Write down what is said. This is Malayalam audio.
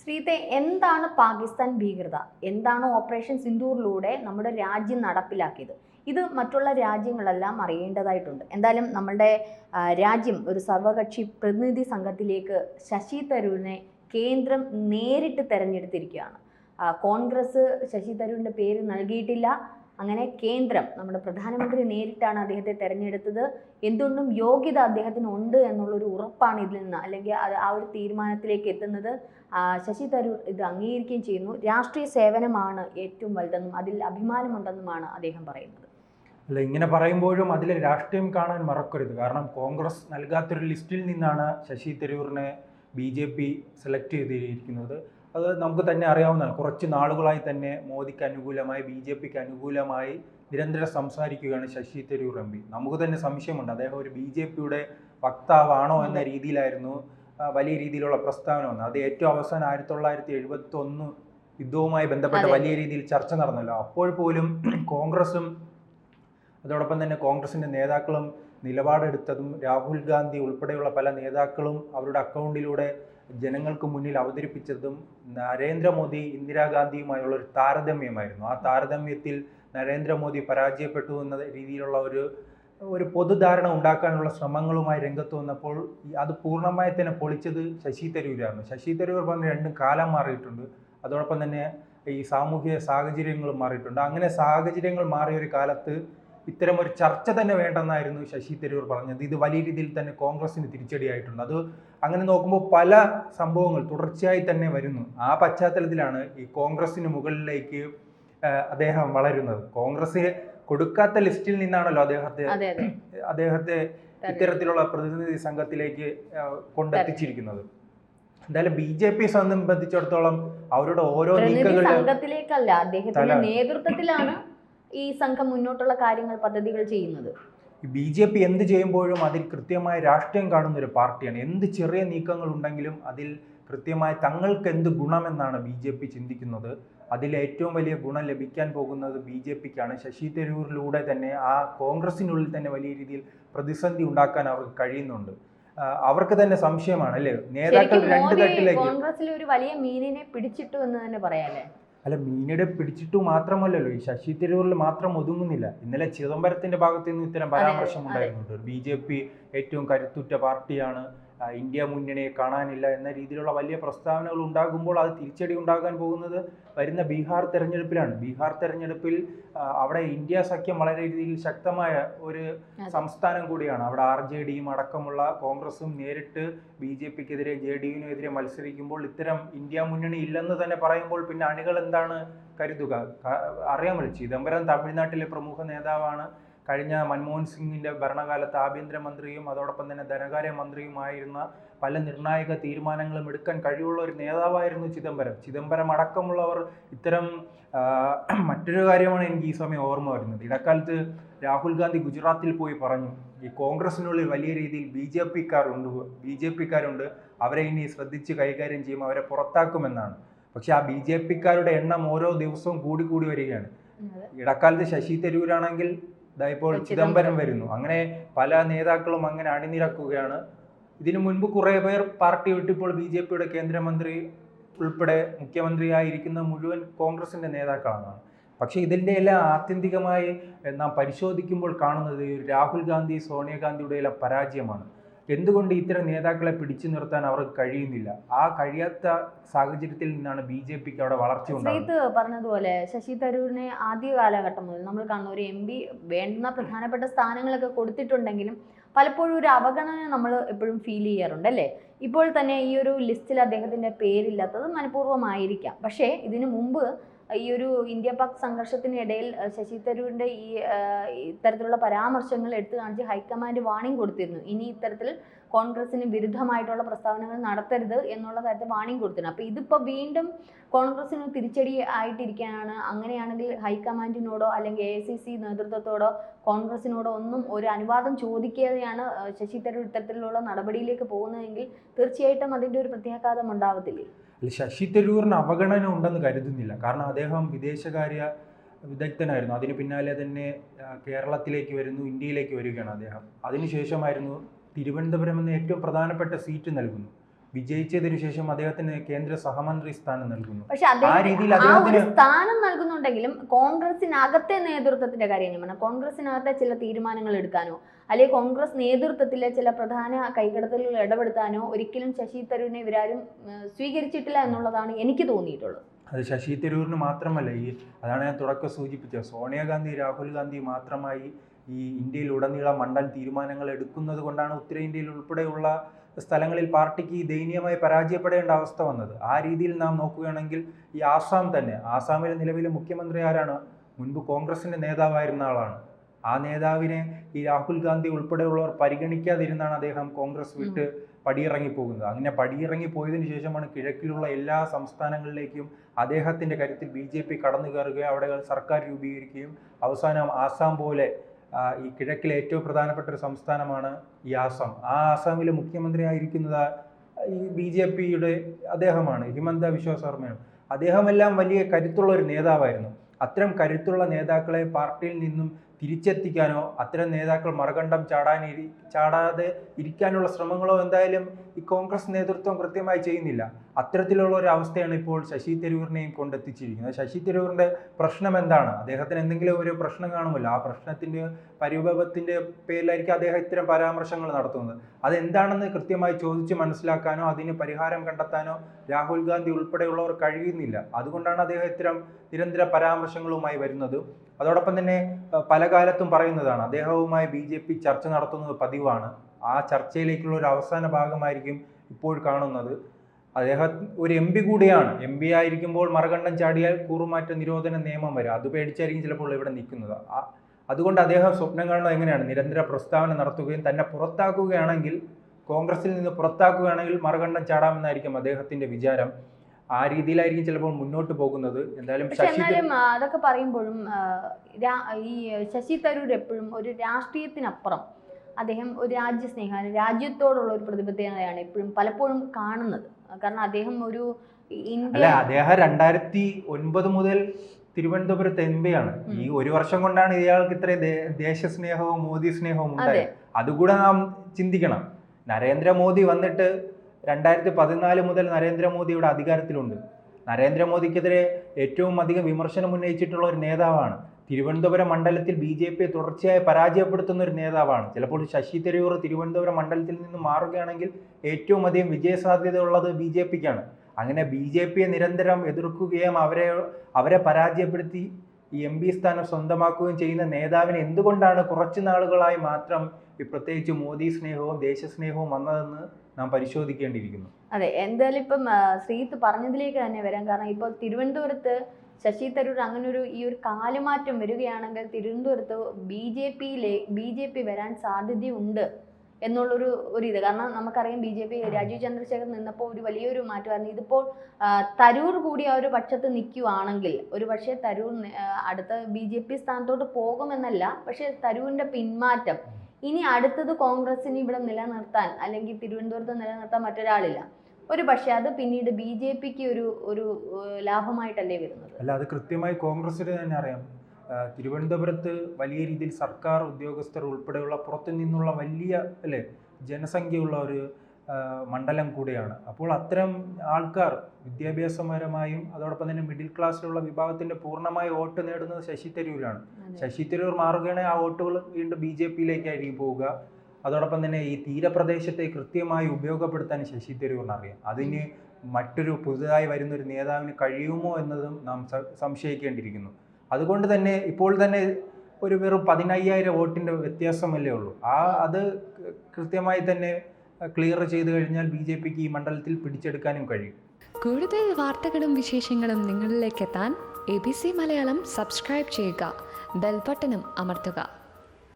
ശ്രീത്തെ എന്താണ് പാകിസ്ഥാൻ ഭീകരത? എന്താണ് ഓപ്പറേഷൻ സിന്ദൂറിലൂടെ നമ്മുടെ രാജ്യം നടപ്പിലാക്കിയത്? ഇത് മറ്റുള്ള രാജ്യങ്ങളെല്ലാം അറിയേണ്ടതായിട്ടുണ്ട്. എന്തായാലും നമ്മളുടെ രാജ്യം ഒരു സർവകക്ഷി പ്രതിനിധി സംഘത്തിലേക്ക് ശശി തരൂരിനെ കേന്ദ്രം നേരിട്ട് തെരഞ്ഞെടുത്തിരിക്കുകയാണ്. കോൺഗ്രസ് ശശി തരൂരിന്റെ പേര് നൽകിയിട്ടില്ല. അങ്ങനെ കേന്ദ്രം നമ്മുടെ പ്രധാനമന്ത്രി നേരിട്ടാണ് അദ്ദേഹത്തെ തെരഞ്ഞെടുത്തത്. എന്തുകൊണ്ടും യോഗ്യത അദ്ദേഹത്തിന് ഉണ്ട് എന്നുള്ളൊരു ഉറപ്പാണ് ഇതിൽ നിന്ന്. അല്ലെങ്കിൽ അത് ആ ഒരു തീരുമാനത്തിലേക്ക് എത്തുന്നത് ശശി തരൂർ ഇത് അംഗീകരിക്കുകയും ചെയ്യുന്നു. രാഷ്ട്രീയ സേവനമാണ് ഏറ്റവും വലുതെന്നും അതിൽ അഭിമാനമുണ്ടെന്നുമാണ് അദ്ദേഹം പറയുന്നത്. അല്ല ഇങ്ങനെ പറയുമ്പോഴും അതിലെ രാഷ്ട്രീയം കാണാൻ മറക്കരുത്. കാരണം കോൺഗ്രസ് നൽകാത്തൊരു ലിസ്റ്റിൽ നിന്നാണ് ശശി തരൂരിനെ ബി സെലക്ട് ചെയ്തിരിക്കുന്നത്. അത് നമുക്ക് തന്നെ അറിയാവുന്നതാണ്. കുറച്ച് നാളുകളായി തന്നെ മോദിക്ക് അനുകൂലമായി ബി ജെ പിക്ക് അനുകൂലമായി നിരന്തരം സംസാരിക്കുകയാണ് ശശി തരൂർ എം പി. നമുക്ക് തന്നെ സംശയമുണ്ട്. അദ്ദേഹം ഒരു ബി ജെ പിയുടെ വക്താവാണോ എന്ന രീതിയിലായിരുന്നു വലിയ രീതിയിലുള്ള പ്രസ്താവന വന്നത്. അത് ഏറ്റവും അവസാനം ആയിരത്തി തൊള്ളായിരത്തി എഴുപത്തി ഒന്ന് യുദ്ധവുമായി ബന്ധപ്പെട്ട വലിയ രീതിയിൽ ചർച്ച നടന്നല്ലോ. അപ്പോൾ പോലും കോൺഗ്രസും അതോടൊപ്പം തന്നെ കോൺഗ്രസിന്റെ നേതാക്കളും നിലപാടെടുത്തതും രാഹുൽ ഗാന്ധി ഉൾപ്പെടെയുള്ള പല നേതാക്കളും അവരുടെ അക്കൗണ്ടിലൂടെ ജനങ്ങൾക്ക് മുന്നിൽ അവതരിപ്പിച്ചതും നരേന്ദ്രമോദി ഇന്ദിരാഗാന്ധിയുമായുള്ള ഒരു താരതമ്യമായിരുന്നു. ആ താരതമ്യത്തിൽ നരേന്ദ്രമോദി പരാജയപ്പെട്ടു എന്ന രീതിയിലുള്ള ഒരു ഒരു പൊതുധാരണ ഉണ്ടാക്കാനുള്ള ശ്രമങ്ങളുമായി രംഗത്ത് വന്നപ്പോൾ അത് പൂർണമായി തന്നെ പൊളിച്ചത് ശശി തരൂരാണ്. ശശി തരൂർ പറഞ്ഞ രണ്ടും കാലം മാറിയിട്ടുണ്ട്. അതോടൊപ്പം തന്നെ ഈ സാമൂഹിക സാഹചര്യങ്ങളും മാറിയിട്ടുണ്ട്. അങ്ങനെ സാഹചര്യങ്ങൾ മാറിയ ഒരു കാലത്ത് ഇത്തരം ഒരു ചർച്ച തന്നെ വേണ്ടെന്നായിരുന്നു ശശി തരൂർ പറഞ്ഞത്. ഇത് വലിയ രീതിയിൽ തന്നെ കോൺഗ്രസിന് തിരിച്ചടിയായിട്ടുണ്ട്. അത് അങ്ങനെ നോക്കുമ്പോൾ പല സംഭവങ്ങൾ തുടർച്ചയായി തന്നെ വരുന്നു. ആ പശ്ചാത്തലത്തിലാണ് ഈ കോൺഗ്രസിന് മുകളിലേക്ക് അദ്ദേഹം വളരുന്നത്. കോൺഗ്രസ് കൊടുക്കാത്ത ലിസ്റ്റിൽ നിന്നാണല്ലോ അദ്ദേഹത്തെ അദ്ദേഹത്തെ ഇത്തരത്തിലുള്ള പ്രതിനിധി സംഘത്തിലേക്ക് കൊണ്ടെത്തിച്ചിരിക്കുന്നത്. എന്തായാലും ബി ജെ പി സംബന്ധിച്ചിടത്തോളം അവരുടെ ഓരോ നീക്കങ്ങളിലും സംഘത്തിലേക്കല്ല. അദ്ദേഹത്തിന്റെ നേതൃത്വത്തിലാണ് ഈ സംഘം മുന്നോട്ടുള്ള കാര്യങ്ങൾ പദ്ധതികൾ ചെയ്യുന്നത്? ബി ജെ പി എന്ത് ചെയ്യുമ്പോഴും അതിൽ കൃത്യമായ രാഷ്ട്രീയം കാണുന്ന ഒരു പാർട്ടിയാണ്. എന്ത് ചെറിയ നീക്കങ്ങൾ ഉണ്ടെങ്കിലും അതിൽ കൃത്യമായ തങ്ങൾക്ക് എന്ത് ഗുണമെന്നാണ് ബി ജെ പി ചിന്തിക്കുന്നത്. അതിൽ ഏറ്റവും വലിയ ഗുണം ലഭിക്കാൻ പോകുന്നത് ബി ജെ പിക്കാണ്. ശശി തരൂരിലൂടെ തന്നെ ആ കോൺഗ്രസിനുള്ളിൽ തന്നെ വലിയ രീതിയിൽ പ്രതിസന്ധി ഉണ്ടാക്കാൻ അവർക്ക് കഴിയുന്നുണ്ട്. അവർക്ക് തന്നെ സംശയമാണ് അല്ലേ? നേതാക്കൾ രണ്ട് തട്ടിലേക്ക് കോൺഗ്രസിൽ ഒരു വലിയ മീനിനെ പിടിച്ചിട്ടു എന്ന് തന്നെ പറയാല്ലേ അല്ല മീനയുടെ പിടിച്ചിട്ടു മാത്രമല്ലല്ലോ. ഈ ശശി തരൂരിൽ മാത്രം ഒതുങ്ങുന്നില്ല. ഇന്നലെ ചിദംബരത്തിന്റെ ഭാഗത്ത് നിന്ന് ഇത്തരം പരാമർശം. ഉണ്ടായിരുന്നുണ്ട്. ബി ജെ പി ഏറ്റവും കരുത്തുറ്റ പാർട്ടിയാണ്. ഇന്ത്യ മുന്നണിയെ കാണാനില്ല എന്ന രീതിയിലുള്ള വലിയ പ്രസ്താവനകൾ ഉണ്ടാകുമ്പോൾ അത് തിരിച്ചടി ഉണ്ടാകാൻ പോകുന്നത് വരുന്ന ബീഹാർ തെരഞ്ഞെടുപ്പിലാണ്. ബീഹാർ തെരഞ്ഞെടുപ്പിൽ അവിടെ ഇന്ത്യ സഖ്യം വളരെ രീതിയിൽ ശക്തമായ ഒരു സംസ്ഥാനം കൂടിയാണ്. അവിടെ ആർ ജെ ഡിയും അടക്കമുള്ള കോൺഗ്രസും നേരിട്ട് ബി ജെ പിക്കെതിരെ ജെ ഡി യുവിനെതിരെ മത്സരിക്കുമ്പോൾ ഇത്തരം ഇന്ത്യ മുന്നണി ഇല്ലെന്ന് തന്നെ പറയുമ്പോൾ പിന്നെ അണികൾ എന്താണ് കരുതുക? അറിയാമല്ലോ ചിദംബരം തമിഴ്നാട്ടിലെ പ്രമുഖ നേതാവാണ് കഴിഞ്ഞ മൻമോഹൻ സിംഗിന്റെ ഭരണകാലത്ത് ആഭ്യന്തരമന്ത്രിയും അതോടൊപ്പം തന്നെ ധനകാര്യ മന്ത്രിയുമായിരുന്ന പല നിർണായക തീരുമാനങ്ങളും എടുക്കാൻ കഴിവുള്ള ഒരു നേതാവായിരുന്നു ചിദംബരം. ചിദംബരം അടക്കമുള്ളവർ ഇത്തരം മറ്റൊരു കാര്യമാണ് എനിക്ക് ഈ സമയം ഓർമ്മ വരുന്നത്. ഇടക്കാലത്ത് രാഹുൽ ഗാന്ധി ഗുജറാത്തിൽ പോയി പറഞ്ഞു ഈ കോൺഗ്രസിനുള്ളിൽ വലിയ രീതിയിൽ ബി ജെ പിക്കാരുണ്ട് ബി ജെ പിക്കാരുണ്ട് അവരെ ഇനി ശ്രദ്ധിച്ച് കൈകാര്യം ചെയ്യും അവരെ പുറത്താക്കുമെന്നാണ്. പക്ഷെ ആ ബി ജെ പിക്കാരുടെ എണ്ണം ഓരോ ദിവസവും കൂടി കൂടി വരികയാണ് ഇടക്കാലത്ത് ശശി തരൂരാണെങ്കിൽ ഇതാ ഇപ്പോൾ ചിദംബരം. ചിദംബരം വരുന്നു. അങ്ങനെ പല നേതാക്കളും അങ്ങനെ അണിനിരക്കുകയാണ്. ഇതിനു മുൻപ് കുറേ പേർ പാർട്ടി വിട്ടിപ്പോൾ ബി ജെ പിയുടെ കേന്ദ്രമന്ത്രി ഉൾപ്പെടെ മുഖ്യമന്ത്രിയായിരിക്കുന്ന മുഴുവൻ കോൺഗ്രസിന്റെ നേതാക്കളാണ്. പക്ഷേ ഇതിന്റെ എല്ലാം ആത്യന്തികമായി നാം പരിശോധിക്കുമ്പോൾ കാണുന്നത് രാഹുൽ ഗാന്ധി സോണിയാഗാന്ധിയുടെ എല്ലാം പരാജയമാണ്. എന്തുകൊണ്ട് ഇത്തരം നേതാക്കളെ പിടിച്ചു നിർത്താൻ അവർക്ക് കഴിയുന്നില്ല? ആ കഴിയാത്ത സാഹചര്യത്തിൽ നിന്നാണ് ബി ജെ പിക്ക് അവിടെ വളർച്ച ശ്രീത്ത് പറഞ്ഞതുപോലെ ശശി തരൂരിനെ ആദ്യ കാലഘട്ടം മുതൽ നമ്മൾ കണ്ണൂർ ഒരു എം പി വേണ്ടുന്ന പ്രധാനപ്പെട്ട സ്ഥാനങ്ങളൊക്കെ കൊടുത്തിട്ടുണ്ടെങ്കിലും പലപ്പോഴും ഒരു അവഗണന നമ്മൾ എപ്പോഴും ഫീൽ ചെയ്യാറുണ്ട് അല്ലേ? ഇപ്പോൾ തന്നെ ഈ ഒരു ലിസ്റ്റിൽ അദ്ദേഹത്തിന്റെ പേരില്ലാത്തത് മനഃപൂർവമായിരിക്കാം. പക്ഷേ ഇതിനു മുമ്പ് ഈ ഒരു ഇന്ത്യ പാക് സംഘർഷത്തിനിടയിൽ ശശി തരൂരിന്റെ ഈ ഇത്തരത്തിലുള്ള പരാമർശങ്ങൾ എടുത്തു കാണിച്ച് ഹൈക്കമാൻഡ് വാണിംഗ് കൊടുത്തിരുന്നു. ഇനി ഇത്തരത്തിൽ കോൺഗ്രസിന് വിരുദ്ധമായിട്ടുള്ള പ്രസ്താവനകൾ നടത്തരുത് എന്നുള്ള കാര്യത്തിൽ വാണിംഗ് കൊടുത്തിരുന്നു. അപ്പോൾ ഇതിപ്പോൾ വീണ്ടും കോൺഗ്രസിന് തിരിച്ചടി ആയിട്ടിരിക്കാനാണ്. അങ്ങനെയാണെങ്കിൽ ഹൈക്കമാൻഡിനോടോ അല്ലെങ്കിൽ എ സി സി നേതൃത്വത്തോടോ കോൺഗ്രസിനോടോ ഒന്നും ഒരു അനുവാദം ചോദിക്കാതെയാണ് ശശി തരൂർ ഇത്തരത്തിലുള്ള നടപടിയിലേക്ക് പോകുന്നതെങ്കിൽ തീർച്ചയായിട്ടും അതിന്റെ ഒരു പ്രത്യാഘാതം ഉണ്ടാവത്തില്ലേ? അല്ല, ശശി തരൂറിന് അവഗണന ഉണ്ടെന്ന് കരുതുന്നില്ല. കാരണം അദ്ദേഹം വിദേശകാര്യ വിദഗ്ധനായിരുന്നു. അതിന് പിന്നാലെ തന്നെ കേരളത്തിലേക്ക് വരുന്നു ഇന്ത്യയിലേക്ക് വരികയാണ് അദ്ദേഹം. അതിനുശേഷമായിരുന്നു തിരുവനന്തപുരം എന്ന ഏറ്റവും പ്രധാനപ്പെട്ട സീറ്റ് നൽകുന്നു. വിജയിച്ചതിനു ശേഷം അദ്ദേഹത്തിന് കേന്ദ്ര സഹമന്ത്രി സ്ഥാനം നൽകുന്നു. പക്ഷെ ആ രീതിയിൽ അദ്ദേഹത്തിന് സ്ഥാനം നൽകുന്നുണ്ടെങ്കിലും കോൺഗ്രസിനകത്തെ നേതൃത്വത്തിന്റെ കാര്യം ഞാൻ പറഞ്ഞ കോൺഗ്രസിനകത്തെ ചില തീരുമാനങ്ങൾ എടുക്കാനോ അല്ലെങ്കിൽ കോൺഗ്രസ് നേതൃത്വത്തിലെ ചില പ്രധാന കൈകടത്തലുകൾ ഇടപെടുത്താനോ ഒരിക്കലും ശശി തരൂരിനെ ഇവരാരും സ്വീകരിച്ചിട്ടില്ല എന്നുള്ളതാണ് എനിക്ക് തോന്നിയിട്ടുള്ളത്. അത് ശശി തരൂരിന് മാത്രമല്ല ഈ അതാണ് ഞാൻ തുടക്കം സൂചിപ്പിച്ചത്. സോണിയാഗാന്ധി രാഹുൽ ഗാന്ധി മാത്രമായി ഈ ഇന്ത്യയിൽ ഉടനീളം മണ്ഡൽ തീരുമാനങ്ങൾ എടുക്കുന്നത് കൊണ്ടാണ് ഉത്തരേന്ത്യയിൽ ഉൾപ്പെടെയുള്ള സ്ഥലങ്ങളിൽ പാർട്ടിക്ക് ദയനീയമായി പരാജയപ്പെടേണ്ട അവസ്ഥ വന്നത്. ആ രീതിയിൽ നാം നോക്കുകയാണെങ്കിൽ ഈ ആസാം തന്നെ ആസാമിലെ നിലവിലെ മുഖ്യമന്ത്രി ആരാണ്? മുൻപ് കോൺഗ്രസിന്റെ നേതാവായിരുന്ന ആളാണ്. ആ നേതാവിനെ ഈ രാഹുൽ ഗാന്ധി ഉൾപ്പെടെയുള്ളവർ പരിഗണിക്കാതിരുന്നാണ് അദ്ദേഹം കോൺഗ്രസ് വിട്ട് പടിയിറങ്ങി പോകുന്നത് അങ്ങനെ പടിയിറങ്ങി പോയതിനു ശേഷമാണ് കിഴക്കിലുള്ള എല്ലാ സംസ്ഥാനങ്ങളിലേക്കും അദ്ദേഹത്തിന്റെ കരുത്തിൽ ബി ജെ പി കടന്നു കയറുകയും അവിടെ സർക്കാർ രൂപീകരിക്കുകയും അവസാനം ആസാം പോലെ ഈ കിഴക്കിലെ ഏറ്റവും പ്രധാനപ്പെട്ട ഒരു സംസ്ഥാനമാണ് ഈ ആസാം. ആ ആസാമിലെ മുഖ്യമന്ത്രി ആയിരിക്കുന്നത് ഈ ബി ജെ പിയുടെ അദ്ദേഹമാണ് ഹിമന്ത വിശ്വ ശർമ്മയാണ്. അദ്ദേഹമെല്ലാം വലിയ കരുത്തുള്ള ഒരു നേതാവായിരുന്നു. അത്തരം കരുത്തുള്ള നേതാക്കളെ പാർട്ടിയിൽ നിന്നും തിരിച്ചെത്തിക്കാനോ അത്തരം നേതാക്കൾ മറുകണ്ഠം ചാടാൻ ചാടാതെ ഇരിക്കാനുള്ള ശ്രമങ്ങളോ എന്തായാലും ഈ കോൺഗ്രസ് നേതൃത്വം കൃത്യമായി ചെയ്യുന്നില്ല. അത്തരത്തിലുള്ള ഒരു അവസ്ഥയാണ് ഇപ്പോൾ ശശി തരൂരിനെയും കൊണ്ടെത്തിച്ചിരിക്കുന്നത്. ശശി തരൂരിന്റെ പ്രശ്നം എന്താണ്? അദ്ദേഹത്തിന് എന്തെങ്കിലും ഒരു പ്രശ്നം കാണുമല്ലോ? ആ പ്രശ്നത്തിന്റെ പരിഭവത്തിന്റെ പേരിലായിരിക്കും അദ്ദേഹം ഇത്തരം പരാമർശങ്ങൾ നടത്തുന്നത്. അതെന്താണെന്ന് കൃത്യമായി ചോദിച്ച് മനസ്സിലാക്കാനോ അതിന് പരിഹാരം കണ്ടെത്താനോ രാഹുൽ ഗാന്ധി ഉൾപ്പെടെയുള്ളവർ കഴിയുന്നില്ല. അതുകൊണ്ടാണ് അദ്ദേഹം ഇത്തരം നിരന്തര പരാമർശങ്ങളുമായി വരുന്നത്. അതോടൊപ്പം തന്നെ പല കാലത്തും പറയുന്നതാണ് അദ്ദേഹവുമായി ബി ജെ പി ചർച്ച നടത്തുന്നത് പതിവാണ്. ആ ചർച്ചയിലേക്കുള്ള ഒരു അവസാന ഭാഗമായിരിക്കും ഇപ്പോൾ കാണുന്നത്. അദ്ദേഹം ഒരു എം പി കൂടിയാണ്. എം പി ആയിരിക്കുമ്പോൾ മറുകണ്ഠം ചാടിയാൽ കൂറുമാറ്റ നിരോധന നിയമം വരും. അത് പേടിച്ചായിരിക്കും ചിലപ്പോൾ ഇവിടെ നിൽക്കുന്നത്. അതുകൊണ്ട് അദ്ദേഹം സ്വപ്നം കാണുന്നത് എങ്ങനെയാണ്? നിരന്തര പ്രസ്താവന നടത്തുകയും തന്നെ പുറത്താക്കുകയാണെങ്കിൽ കോൺഗ്രസിൽ നിന്ന് പുറത്താക്കുകയാണെങ്കിൽ മറുകണ്ഠം ചാടാമെന്നായിരിക്കും അദ്ദേഹത്തിന്റെ വിചാരം. ആ രീതിയിലായിരിക്കും ചിലപ്പോൾ മുന്നോട്ട് പോകുന്നത്. എന്തായാലും എന്നാലും അതൊക്കെ പറയുമ്പോഴും ഈ ശശി തരൂർ എപ്പോഴും ഒരു രാഷ്ട്രീയത്തിനപ്പുറം അദ്ദേഹം ഒരു രാജ്യസ്നേഹം രാജ്യത്തോടുള്ള ഒരു പ്രതിബദ്ധതയാണ് എപ്പോഴും പലപ്പോഴും കാണുന്നത്. കാരണം അദ്ദേഹം ഒരു അല്ല ഇന്ത്യ അദ്ദേഹം രണ്ടായിരത്തി ഒൻപത് മുതൽ തിരുവനന്തപുരത്ത് എം ഈ ഒരു വർഷം കൊണ്ടാണ് ഇയാൾക്ക് ഇത്രയും ദേശ ദേശസ്നേഹവും മോദി സ്നേഹവും ഉണ്ടായത്. അതുകൂടെ നാം ചിന്തിക്കണം. നരേന്ദ്രമോദി വന്നിട്ട് രണ്ടായിരത്തി പതിനാല് മുതൽ നരേന്ദ്രമോദിയുടെ അധികാരത്തിലുണ്ട്. നരേന്ദ്രമോദിക്കെതിരെ ഏറ്റവും അധികം വിമർശനം ഉന്നയിച്ചിട്ടുള്ള ഒരു നേതാവാണ്. തിരുവനന്തപുരം മണ്ഡലത്തിൽ ബി ജെ പിയെ തുടർച്ചയായി പരാജയപ്പെടുത്തുന്ന ഒരു നേതാവാണ്. ചിലപ്പോൾ ശശി തരൂർ തിരുവനന്തപുരം മണ്ഡലത്തിൽ നിന്ന് മാറുകയാണെങ്കിൽ ഏറ്റവും അധികം വിജയസാധ്യത ഉള്ളത് ബി ജെ പിക്കാണ്. അങ്ങനെ ബി ജെ പിയെ നിരന്തരം എതിർക്കുകയും അവരെ അവരെ പരാജയപ്പെടുത്തി ഈ എം പി സ്ഥാനം സ്വന്തമാക്കുകയും ചെയ്യുന്ന നേതാവിനെ എന്തുകൊണ്ടാണ് കുറച്ച് നാളുകളായി മാത്രം പ്രത്യേകിച്ച് മോദി സ്നേഹവും ദേശസ്നേഹവും വന്നതെന്ന് നാം പരിശോധിക്കേണ്ടിയിരിക്കുന്നു. അതെ എന്തായാലും ഇപ്പം ശ്രീത്ത് പറഞ്ഞതിലേക്ക് തന്നെ വരാം. കാരണം ഇപ്പോൾ തിരുവനന്തപുരത്ത് ശശി തരൂർ അങ്ങനെ ഒരു ഈ ഒരു കാലുമാറ്റം വരികയാണെങ്കിൽ തിരുവനന്തപുരത്ത് ബി ജെ പിയിലെ ബി ജെ പി വരാൻ സാധ്യതയുണ്ട് എന്നുള്ളൊരു ഒരു ഇത് കാരണം നമുക്കറിയാം B J P Rajeev Chandrasekhar നിന്നപ്പോൾ ഒരു വലിയൊരു മാറ്റമായിരുന്നു. ഇതിപ്പോൾ തരൂർ കൂടി ആ ഒരു പക്ഷത്ത് നിൽക്കുവാണെങ്കിൽ ഒരു പക്ഷേ തരൂർ അടുത്ത ബി ജെ പി സ്ഥാനത്തോട്ട് പോകുമെന്നല്ല പക്ഷേ തരൂരിന്റെ പിന്മാറ്റം ഇനി അടുത്തത് കോൺഗ്രസിന് ഇവിടെ നിലനിർത്താൻ അല്ലെങ്കിൽ തിരുവനന്തപുരത്ത് നിലനിർത്താൻ മറ്റൊരാളില്ല. ഒരു പക്ഷേ അത് പിന്നീട് ബി ജെ പിക്ക് ഒരു ഒരു ലാഭമായിട്ടല്ലേ വരുന്നത്? അല്ല അത് കൃത്യമായി കോൺഗ്രസിന് തന്നെ അറിയാം. തിരുവനന്തപുരത്ത് വലിയ രീതിയിൽ സർക്കാർ ഉദ്യോഗസ്ഥർ ഉൾപ്പെടെയുള്ള പുറത്തു നിന്നുള്ള വലിയ അല്ലേ ജനസംഖ്യയുള്ള ഒരു മണ്ഡലം കൂടിയാണ്. അപ്പോൾ അത്തരം ആൾക്കാർ വിദ്യാഭ്യാസപരമായും അതോടൊപ്പം തന്നെ മിഡിൽ ക്ലാസ്സിലുള്ള വിഭാഗത്തിന്റെ പൂർണമായി വോട്ട് നേടുന്നത് ശശി തരൂരാണ്. ശശി തരൂർ മാറുകയാണെങ്കിൽ ആ വോട്ടുകൾ വീണ്ടും ബി ജെ പിയിലേക്കായിരിക്കും പോവുക. അതോടൊപ്പം തന്നെ ഈ തീരപ്രദേശത്തെ കൃത്യമായി ഉപയോഗപ്പെടുത്താൻ ശശി തരൂറിനറിയാം അറിയാം. അതിന് മറ്റൊരു പുതുതായി വരുന്ന ഒരു നേതാവിന് കഴിയുമോ എന്നതും നാം സംശയിക്കേണ്ടിയിരിക്കുന്നു. അതുകൊണ്ട് തന്നെ ഇപ്പോൾ തന്നെ ഒരു വെറും പതിനയ്യായിരം വോട്ടിന്റെ വ്യത്യാസമല്ലേ ഉള്ളൂ. ആ അത് കൃത്യമായി തന്നെ ക്ലിയർ ചെയ്ത് കഴിഞ്ഞാൽ ബി ജെ പിക്ക് ഈ മണ്ഡലത്തിൽ പിടിച്ചെടുക്കാനും കഴിയും. കൂടുതൽ വാർത്തകളും വിശേഷങ്ങളും നിങ്ങളിലേക്ക് എത്താൻ A B C Malayalam subscribe ചെയ്യുക. ബെൽബട്ടനും അമർത്തുക.